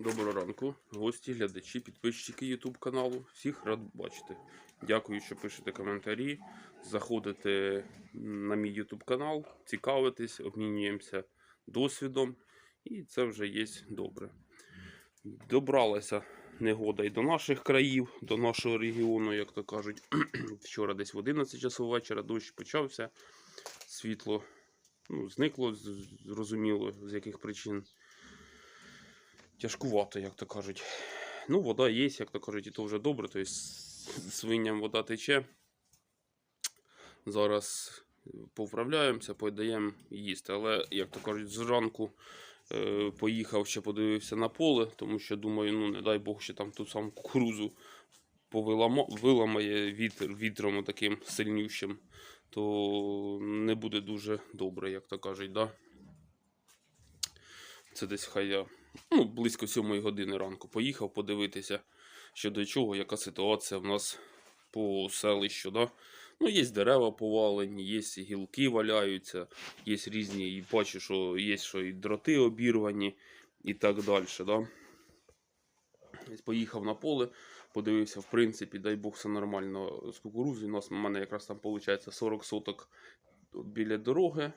Доброго ранку, гості, глядачі, підписчики YouTube каналу. Всіх рад бачити. Дякую, що пишете коментарі, заходите на мій YouTube канал, цікавитесь, обмінюємося досвідом, і це вже є добре. Добралася негода і до наших країв, до нашого регіону, як то кажуть. Вчора десь в 11 часов вечора дощ почався, світло ну, зникло, зрозуміло, з яких причин тяжкувато, як то кажуть. Ну, вода є, як то кажуть, і то вже добре. Тобто свиням вода тече. Зараз повправляємося, подаємо їсти. Але, як то кажуть, зранку е, поїхав ще подивився на поле, тому що думаю, ну не дай Бог, ще там ту саму кукурузу виламає вітер, вітром таким сильнющим, то не буде дуже добре, як то кажуть. Да? Це десь хай я ну, близько 7 години ранку поїхав подивитися, що до чого, яка ситуація в нас по селищу. Да? Ну, є дерева повалені, є гілки валяються, є різні, і бачу, що є що і дроти обірвані, і так далі. Да? Поїхав на поле, подивився, в принципі, дай Бог, все нормально з кукурузою. У нас в мене якраз там виходить 40 соток біля дороги,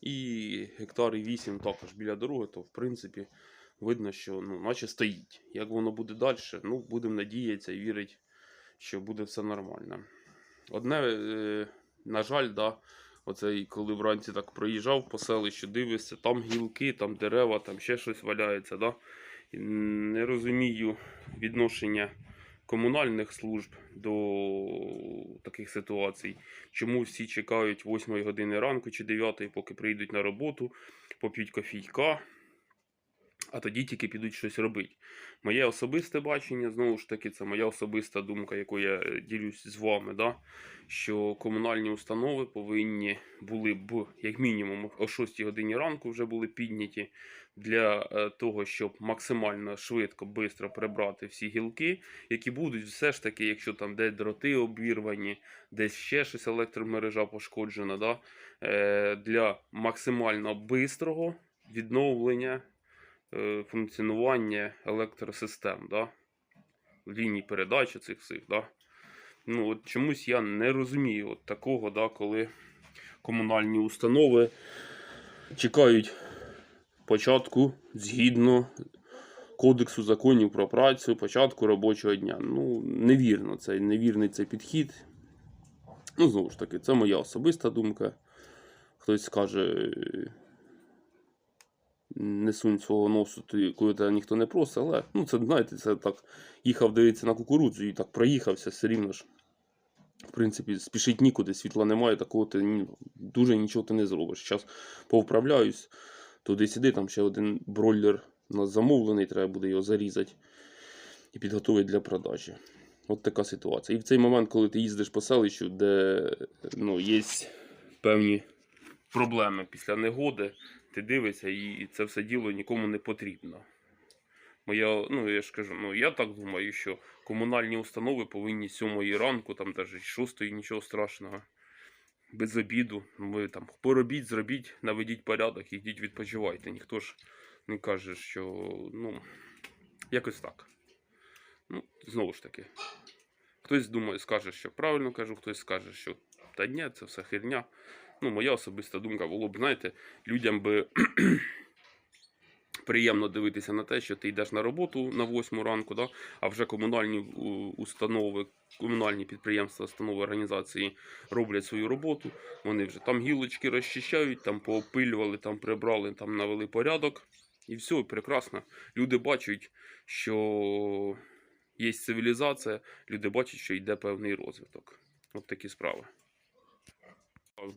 і гектар 8 також біля дороги, то в принципі видно, що ну, наче стоїть. Як воно буде далі, ну, будемо надіятися і вірити, що буде все нормально. Одне, е, на жаль, да, оцей, коли вранці так проїжджав по селищу, дивишся, там гілки, там дерева, там ще щось валяється. Да? Не розумію відношення комунальних служб до таких ситуацій. Чому всі чекають 8 години ранку чи 9, поки прийдуть на роботу, поп'ють кофійка, а тоді тільки підуть щось робити. Моє особисте бачення, знову ж таки, це моя особиста думка, яку я е, ділюсь з вами, да? що комунальні установи повинні були б, як мінімум, о 6 годині ранку вже були підняті для е, того, щоб максимально швидко, швидко прибрати всі гілки, які будуть все ж таки, якщо там десь дроти обірвані, десь ще щось електромережа пошкоджена, да? е, для максимально бистрого відновлення функціонування електросистем, да? ліній передачі цих всіх. Да? Ну, от чомусь я не розумію от такого, да, коли комунальні установи чекають початку згідно Кодексу законів про працю, початку робочого дня. Ну, невірно, це невірний цей підхід. Ну, знову ж таки, це моя особиста думка. Хтось скаже, не сунь свого носу, ти- коли тебе ніхто не просить, але ну, це, знаєте, це так їхав дивитися на кукурудзу і так проїхався все рівно ж. В принципі, спішить нікуди, світла немає, такого ти ні- дуже нічого ти не зробиш. Зараз повправляюсь, туди сіди, там ще один бройлер у нас замовлений, треба буде його зарізати і підготувати для продажі. От така ситуація. І в цей момент, коли ти їздиш по селищу, де ну, є певні проблеми після негоди, ти дивишся, і це все діло нікому не потрібно. Моя, ну я ж кажу, ну я так думаю, що комунальні установи повинні з 7 ранку, там навіть 6 нічого страшного. Без обіду. Ви там поробіть, зробіть, наведіть порядок, ідіть відпочивайте. Ніхто ж не каже, що ну, якось так. Ну, знову ж таки. Хтось думає, скаже, що правильно кажу, хтось скаже, що та ні, це все херня. Ну, моя особиста думка було б, знаєте, людям би приємно дивитися на те, що ти йдеш на роботу на 8 ранку, да? а вже комунальні установи, комунальні підприємства, установи організації роблять свою роботу. Вони вже там гілочки розчищають, там поопилювали, там прибрали, там навели порядок. І все, прекрасно. Люди бачать, що є цивілізація, люди бачать, що йде певний розвиток. От такі справи.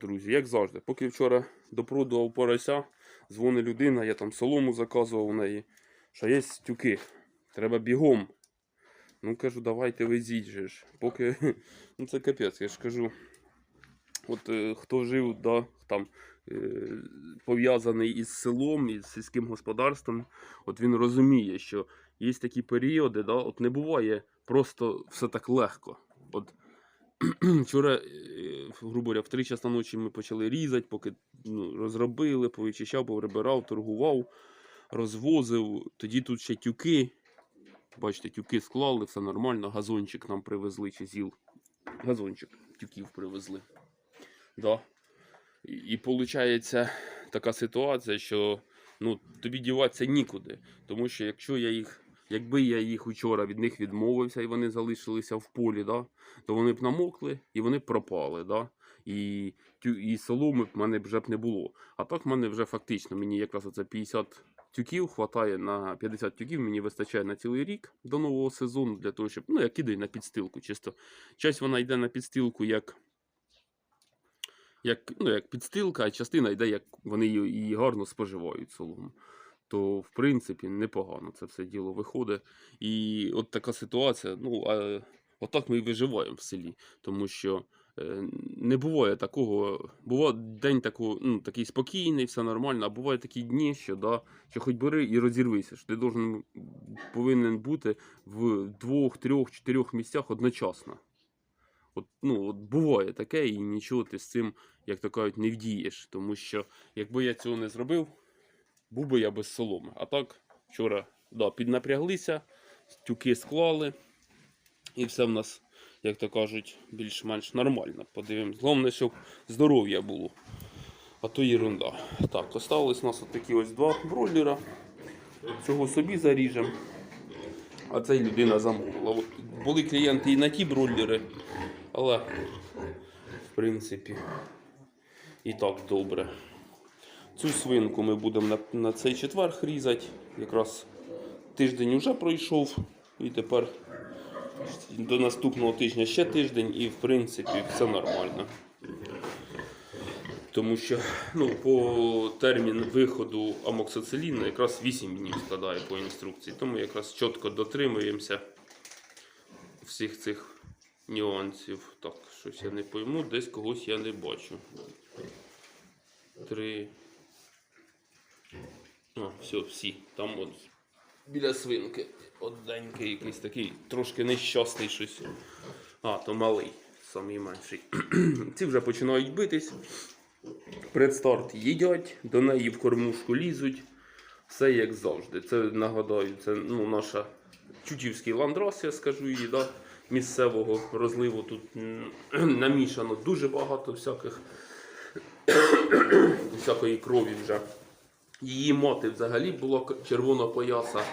Друзі, як завжди, поки вчора допродував порося, дзвонить людина, я там солому заказував у неї, що є тюки, треба бігом. Ну кажу, давайте везіть же ж. Поки ну це капець, я ж кажу. От е, хто жив, да, там е, пов'язаний із селом, із сільським господарством, от він розуміє, що є такі періоди, да, от не буває просто все так легко. От Вчора, е, грубо говоря, в 3 часа ночі ми почали різати, поки ну, розробили, повичищав, поврибирав, торгував. розвозив. Тоді тут ще тюки. Бачите, тюки склали, все нормально. Газончик нам привезли чи зіл. Газончик тюків привезли. Да. І, і виходить така ситуація, що ну, тобі діватися нікуди. Тому що якщо я їх, якби я їх учора від них відмовився і вони залишилися в полі, да, то вони б намокли і вони б пропали. Да? І, і соломи б мене вже б не було. А так в мене вже фактично мені якраз оце 50 тюків хватає на 50 тюків, мені вистачає на цілий рік до нового сезону для того, щоб ну я кидаю на підстилку. Чисто часть вона йде на підстилку як. Як, ну, як підстилка, а частина йде, як вони її гарно споживають солому. То, в принципі, непогано це все діло виходить. І от така ситуація, ну, а, отак ми і виживаємо в селі. Тому що е, не буває такого, буває день такого, ну, такий спокійний, все нормально, а бувають такі дні, що, да, що хоч бери і розірвися, що ти должен, повинен бути в двох, трьох, чотирьох місцях одночасно. От, ну, от буває таке, і нічого ти з цим, як то кажуть, не вдієш. Тому що якби я цього не зробив, був би я без соломи. А так, вчора да, піднапряглися, тюки склали, і все в нас, як то кажуть, більш-менш нормально. Подивимось. Головне, щоб здоров'я було. А то єрунда. Так, осталось у нас такі ось два бройлера. Цього собі заріжемо. А це людина замовила. Були клієнти і на ті бройлери, але в принципі і так добре. Цю свинку ми будемо на, на цей четвер різати. Якраз тиждень вже пройшов, і тепер до наступного тижня ще тиждень, і в принципі все нормально. Тому що ну, по термін виходу амоксициліну якраз 8 днів складає по інструкції. Тому якраз чітко дотримуємося всіх цих нюансів. Так, щось я не пойму, десь когось я не бачу. Три. А, все, всі. Там от біля свинки. Одненький якийсь такий, трошки нещасний щось. А, то малий, самий менший. Ці вже починають битись. Предстарт їдять, до неї в кормушку лізуть. Все як завжди. Це нагадаю, це ну, наша чутівський ландрас, я скажу її, да? місцевого розливу. Тут намішано дуже багато всяких всякої крові вже. Її мати взагалі була червона пояса.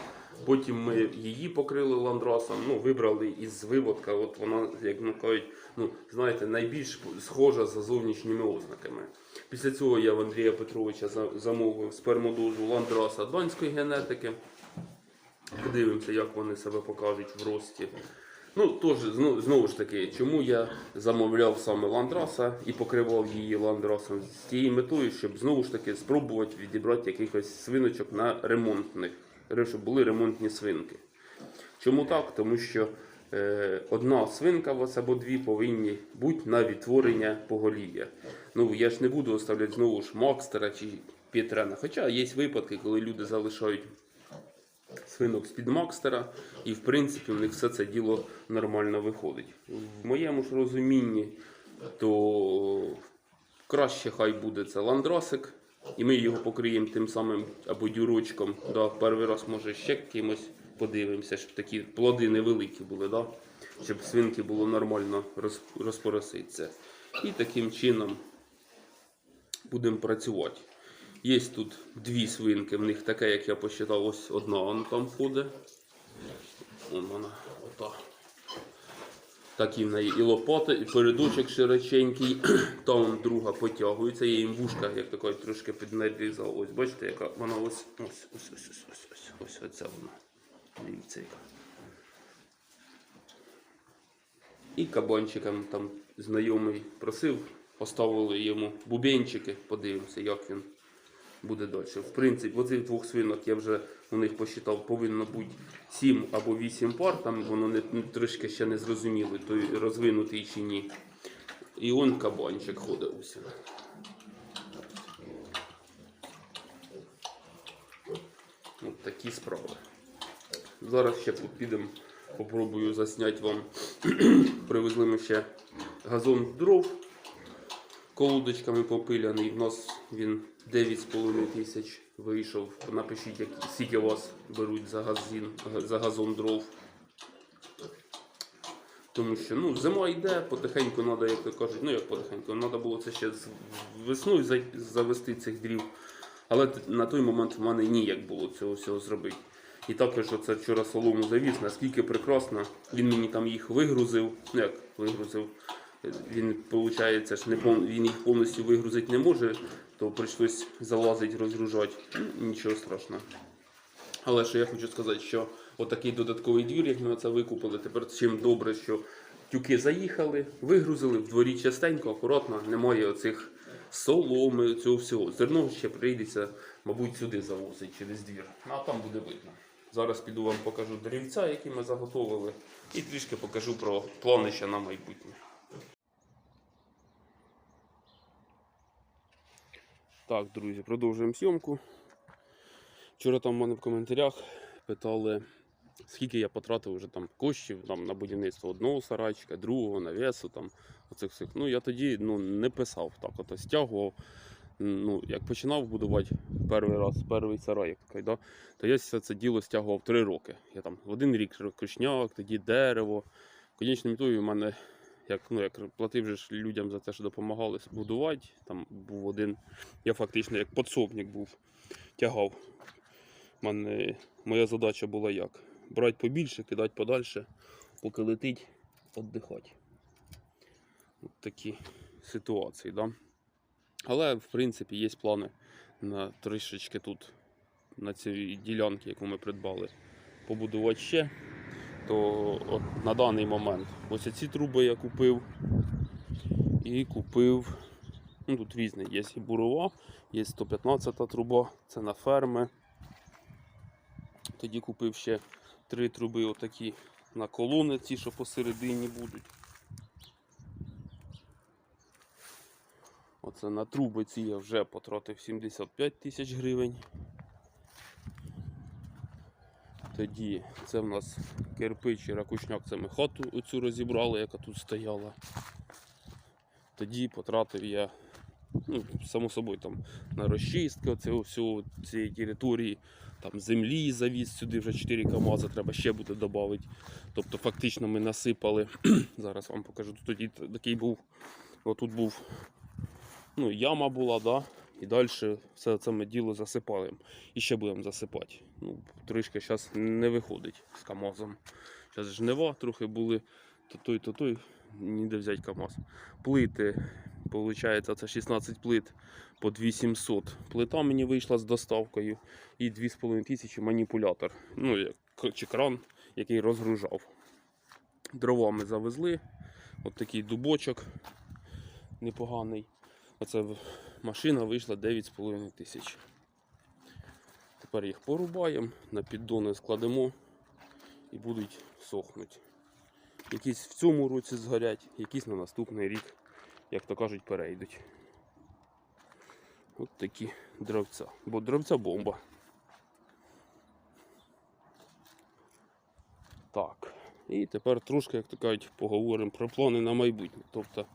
Потім ми її покрили ландрасом, ну, вибрали із виводка. От вона, як ну, кажуть, ну, знаєте, найбільш схожа за зовнішніми ознаками. Після цього я в Андрія Петровича замовив спермодозу ландраса данської генетики. Подивимося, як вони себе покажуть в рості. Ну, тож, знову, ж таки, чому я замовляв саме ландраса і покривав її ландрасом з тією метою, щоб знову ж таки спробувати відібрати якихось свиночок на ремонтних, щоб були ремонтні свинки. Чому так? Тому що е, одна свинка у вас або дві повинні бути на відтворення поголів'я. Ну, я ж не буду оставляти знову ж Макстера чи Петрена. Хоча є випадки, коли люди залишають свинок з-під Макстера, і в принципі в них все це діло нормально виходить. В моєму ж розумінні, то краще хай буде це ландрасик, і ми його покриємо тим самим або дюрочком. Да, перший раз може ще кимось подивимося, щоб такі плоди невеликі були, да? щоб свинки було нормально розпороситися. І таким чином будемо працювати. Є тут дві свинки, в них таке, як я посчитав, ось одна вона там ходить. Вон вона, ота. Такі в неї і лопата, і передочок широченький, там друга потягується, їм вушка, як така, трошки піднарізав. Ось бачите, яка вона ось ось ось ось ось ось ось ось оця вона. Дивіться яка. І кабанчикам там знайомий просив, поставили йому бубенчики, подивимося, як він буде далі. В принципі, оцих двох свинок я вже у них посчитав, повинно бути 7 або 8 пар, там воно не, трошки ще не зрозуміло, той розвинутий чи ні. І он кабанчик ходить ось. От такі справи. Зараз ще підемо, попробую засняти вам. Привезли ми ще газон дров колодочками попиляний. В нас Він 9,5 тисяч вийшов. Напишіть, як, скільки вас беруть за, газін, за газон дров. Тому що ну, зима йде, потихеньку треба, як то кажуть, ну як потихеньку, треба було це ще з весною завести цих дрів. Але на той момент в мене ніяк було цього всього зробити. І також оце вчора солому завіз, наскільки прекрасно. Він мені там їх вигрузив. Ну як вигрузив. Він, виходить, він їх повністю вигрузити не може, то прийшлось залазити, розгружати. Ну, Нічого страшного. Але що я хочу сказати, що отакий додатковий двір, як ми це викупили, тепер чим добре, що тюки заїхали, вигрузили в дворі частенько, акуратно, немає оцих соломи, цього всього. Зерно ще прийдеться, мабуть, сюди завозити через двір. А там буде видно. Зараз піду вам покажу деревця, які ми заготовили, і трішки покажу про плани ще на майбутнє. Так, друзі, продовжуємо зйомку. Вчора там в мене в коментарях питали, скільки я потратив вже там коштів там, на будівництво одного сарайчика, другого, навесу, там, оцих всіх. Ну, я тоді ну, не писав так, ото стягував. Ну, як починав будувати перший раз, перший сарай, да, то я все це діло стягував три роки. Я там один рік крушняк, тоді дерево. В конечному ітогі в мене, як, ну, як платив же ж людям за те, що допомагали будувати, там був один, я фактично як подсобник був, тягав. Мене моя задача була як? Брати побільше, кидати подальше, поки летить, віддихати. От такі ситуації, да? Але, в принципі, є плани на трішечки тут, на цій ділянці, яку ми придбали, побудувати ще. То от на даний момент ось ці труби я купив. І купив. Ну, тут різні. Є і бурова, є 115 труба, це на ферми. Тоді купив ще три труби отакі на колони, ці, що посередині будуть. Оце на труби ці я вже потратив 75 тисяч гривень. Тоді це в нас кирпич і ракушняк, це ми хату оцю розібрали, яка тут стояла. Тоді потратив я, ну, само собою, там, на розчистку всього цієї території, там землі завіз сюди вже 4 КАМАЗи, треба ще буде додати. Тобто фактично ми насипали. Зараз вам покажу. Тоді такий був, отут був ну, яма була, да? І далі все це ми діло засипали. І ще будемо засипати. Ну, трішки зараз не виходить з КАМАЗом. Зараз жнива трохи були, то той, то той, ніде взяти КАМАЗ. Плити, виходить, це 16 плит по 2700. Плита мені вийшла з доставкою і 2500 маніпулятор. Ну, чи кран, який розгружав. Дрова ми завезли. От такий дубочок непоганий. Оце машина вийшла 9,5 тисяч. Тепер їх порубаємо, на піддони складемо і будуть сохнути. Якісь в цьому році згорять, якісь на наступний рік, як то кажуть, перейдуть. От такі дровця. Бо дровця бомба. Так. І тепер трошки, як то кажуть, поговоримо про плани на майбутнє. Тобто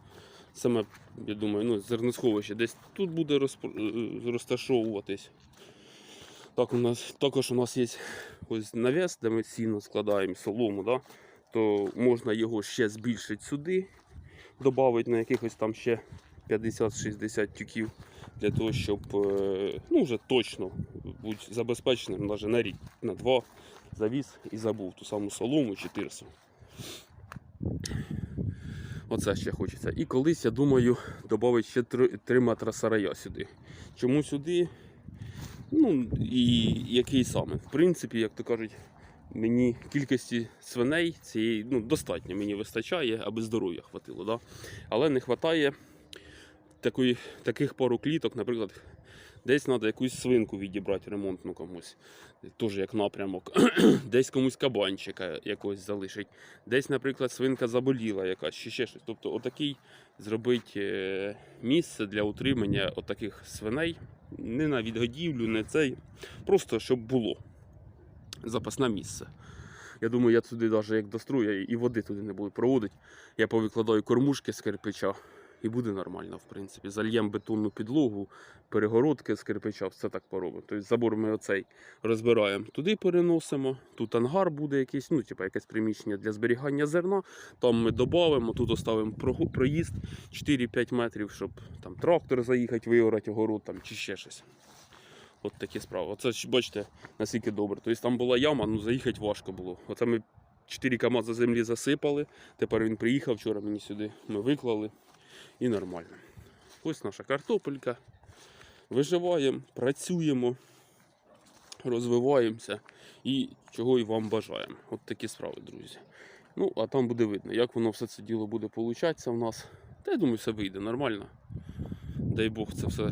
саме, я думаю, ну, зерносховище десь тут буде е, розташовуватись. Так, у нас, також у нас є ось навіс, де ми сіно складаємо солому, да? то можна його ще збільшити сюди, додати на якихось там ще 50-60 тюків для того, щоб е, ну, вже точно бути забезпеченим навіть на рік, на два завіз і забув ту саму солому чи тирсу. Оце ще хочеться. І колись, я думаю, додати ще 3, метри сарая сюди. Чому сюди? Ну, і який саме. В принципі, як то кажуть, мені кількості свиней цієї ну, достатньо, мені вистачає, аби здоров'я хватило. Да? Але не вистачає такої, таких пару кліток, наприклад, десь треба якусь свинку відібрати ремонтну комусь. Теж як напрямок. десь комусь кабанчика якогось залишить. Десь, наприклад, свинка заболіла якась, чи ще щось. Тобто, отакий зробити е, місце для утримання отаких свиней. Не на відгодівлю, не цей. Просто щоб було запасне місце. Я думаю, я туди навіть як дострою, я і води туди не буду проводити. Я повикладаю кормушки з кирпича і буде нормально, в принципі. Зальємо бетонну підлогу, перегородки з кирпича, все так поробимо. Тобто забор ми оцей розбираємо, туди переносимо. Тут ангар буде якийсь, ну, типу, якесь приміщення для зберігання зерна. Там ми додамо, тут оставимо проїзд 4-5 метрів, щоб там трактор заїхати, виорати огород там, чи ще щось. От такі справи. Оце бачите, наскільки добре. Тобто там була яма, ну заїхати важко було. Оце ми 4 КАМАЗа землі засипали. Тепер він приїхав вчора мені сюди. Ми виклали і нормально. Ось наша картопелька. Виживаємо, працюємо, розвиваємося і чого і вам бажаємо. От такі справи, друзі. Ну, а там буде видно, як воно все це діло буде получатися в нас. Та я думаю, все вийде нормально. Дай Бог, це все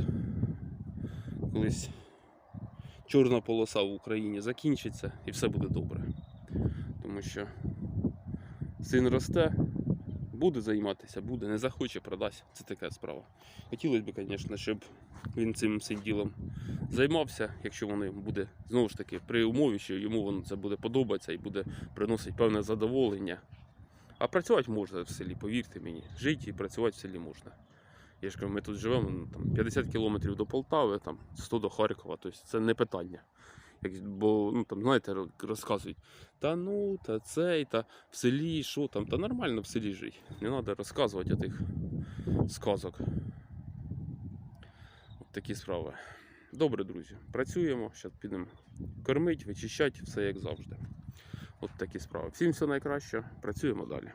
колись чорна полоса в Україні закінчиться і все буде добре. Тому що син росте, буде займатися, буде, не захоче, продасть. Це така справа. Хотілося б, звісно, щоб він цим всім ділом займався, якщо воно буде знову ж таки при умові, що йому воно це буде подобатися і буде приносити певне задоволення. А працювати можна в селі, повірте мені. Жити і працювати в селі можна. Я ж кажу, ми тут живемо ну, там, 50 кілометрів до Полтави, там, 100 до Харкова, тобто це не питання. Бо, ну, там, знаєте, розказують, та ну, та цей, та в селі, що там, та нормально в селі жити. Не треба розказувати тих сказок. От такі справи. Добре, друзі, працюємо, зараз підемо кормити, вичищати, все як завжди. От такі справи. Всім все найкраще, працюємо далі.